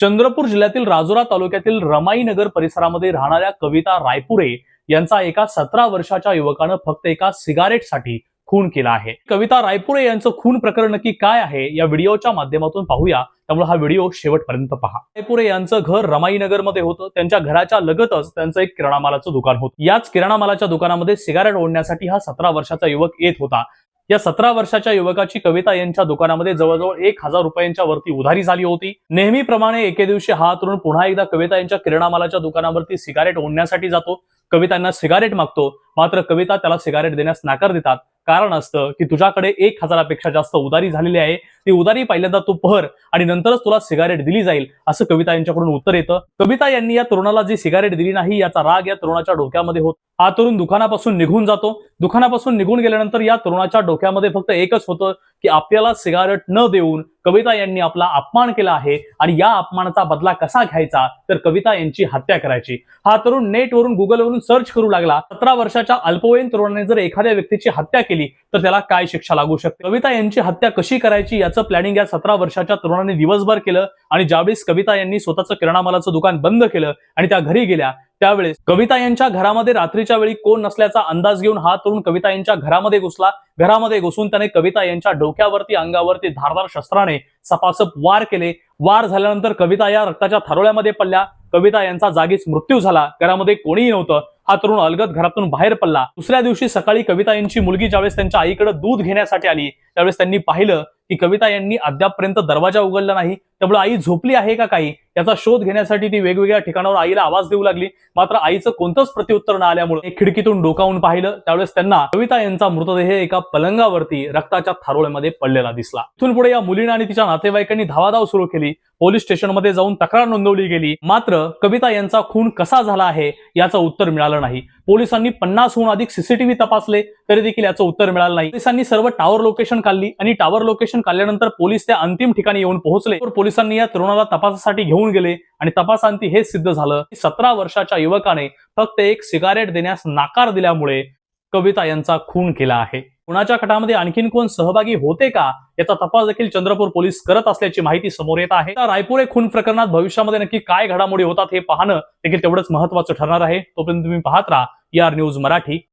चंद्रपूर जिल्ह्यातील राजुरा तालुक्यातील रमाई नगर परिसरामध्ये राहणाऱ्या कविता रायपुरे यांचा एका सतरा वर्षाच्या युवकानं फक्त एका सिगारेटसाठी खून केला आहे. कविता रायपुरे यांचं खून प्रकरण नक्की काय आहे या व्हिडिओच्या माध्यमातून पाहूया. त्यामुळे हा व्हिडिओ शेवटपर्यंत पहा. रायपुरे यांचं घर रमाई नगरमध्ये होतं. त्यांच्या घराच्या लगतच त्यांचं एक किराणा मालाचं दुकान होतं. याच किराणा मालाच्या दुकानामध्ये सिगारेट ओढण्यासाठी हा सतरा वर्षाचा युवक येत होता. या सतरा वर्षाच्या युवकाची कविता यांच्या दुकानामध्ये जवळजवळ एक हजार रुपयांच्या वरती उधारी झाली होती. नेहमीप्रमाणे एके दिवशी हा तरुण पुन्हा एकदा कविता यांच्या किराणा मालाच्या दुकानावरती सिगारेट ओढण्यासाठी जातो. कवितांना सिगारेट मागतो. मात्र कविता त्याला सिगारेट देण्यास नाकार देतात. कारण असतं की तुझ्याकडे एक हजारापेक्षा जास्त उधारी झालेली आहे. ती उधारी पहिल्यांदा तू पहर आणि नंतरच तुला सिगारेट दिली जाईल असं कविता यांच्याकडून उत्तर येतं. कविता यांनी या तरुणाला जी सिगारेट दिली नाही याचा राग या तरुणाच्या डोक्यामध्ये होत हा तरुण दुकानापासून निघून जातो. दुकानापासून निघून गेल्यानंतर या तरुणाच्या डोक्यामध्ये फक्त एकच होतं की आपल्याला सिगारेट न देऊन कविता यांनी आपला अपमान केला आहे आणि या अपमानाचा बदला कसा घ्यायचा? तर कविता यांची हत्या करायची. हा तरुण नेटवरून गुगलवरून सर्च करू लागला. सतरा वर्षाच्या अल्पवयीन तरुणाने जर एखाद्या व्यक्तीची हत्या केली तर त्याला काय शिक्षा लागू शकते? कविता यांची हत्या कशी करायची याचं प्लॅनिंग या सतरा वर्षाच्या तरुणाने दिवसभर केलं आणि ज्यावेळेस कविता यांनी स्वतःचं किराणा मालाचं दुकान बंद केलं आणि त्या घरी गेल्या त्यावेळेस कविता यांच्या घरामध्ये रात्रीच्या वेळी कोण नसल्याचा अंदाज घेऊन हा तरुण कविता यांच्या घरामध्ये घुसला. घरामध्ये घुसून त्याने कविता यांच्या डोक्यावरती अंगावरती धारदार शस्त्राने सपासप वार केले. वार झाल्यानंतर कविता या रक्ताच्या थारोळ्यामध्ये पडल्या. कविता यांचा जागीच मृत्यू झाला. घरामध्ये कोणीही नव्हतं. हा तरुण अलगद घरातून बाहेर पडला. दुसऱ्या दिवशी सकाळी कविता यांची मुलगी ज्यावेळेस त्यांच्या आईकडे दूध घेण्यासाठी आली त्यावेळेस त्यांनी पाहिलं की कविता यांनी अद्यापपर्यंत दरवाजा उघडला नाही. त्यामुळे आई झोपली आहे का काही? याचा शोध घेण्यासाठी ती वेगवेगळ्या ठिकाणावर आईला आवाज देऊ लागली. मात्र आईचं कोणतंच प्रत्युत्तर न आल्यामुळे खिडकीतून डोकावून पाहिलं. त्यावेळेस त्यांना कविता यांचा मृतदेह एका पलंगावरती रक्ताच्या थारोळ्यामध्ये पडलेला दिसला. इथून पुढे या मुलीनं आणि तिच्या नातेवाईकांनी धावाधाव सुरू केली. पोलीस स्टेशनमध्ये जाऊन तक्रार नोंदवली गेली. मात्र कविता यांचा खून कसा झाला आहे याचं उत्तर मिळालं नाही. पोलिसांनी पन्नासहून अधिक सीसीटीव्ही तपासले तरी देखील याचं उत्तर मिळालं नाही. पोलिसांनी सर्व टावर लोकेशन काढली आणि टावर लोकेशन काढल्यानंतर पोलीस त्या अंतिम ठिकाणी येऊन पोहोचले. तर पोलिसांनी या तरुणाला तपासासाठी घेऊन गेले आणि तपासांती हेच सिद्ध झालं की सतरा वर्षाच्या युवकाने फक्त एक सिगारेट देण्यास नाकार दिल्यामुळे कविता यांचा खून केला आहे. कुणाच्या खटामध्ये आणखीन कोण सहभागी होते का? याचा तपास देखील चंद्रपूर पोलीस करत असल्याची माहिती समोर येत आहे. तर रायपुरे खून प्रकरणात भविष्यामध्ये नक्की काय घडामोडी होतात हे पाहणं देखील तेवढंच महत्वाचं ठरणार आहे. तोपर्यंत तुम्ही पाहत राहा. यार न्यूज मराठी.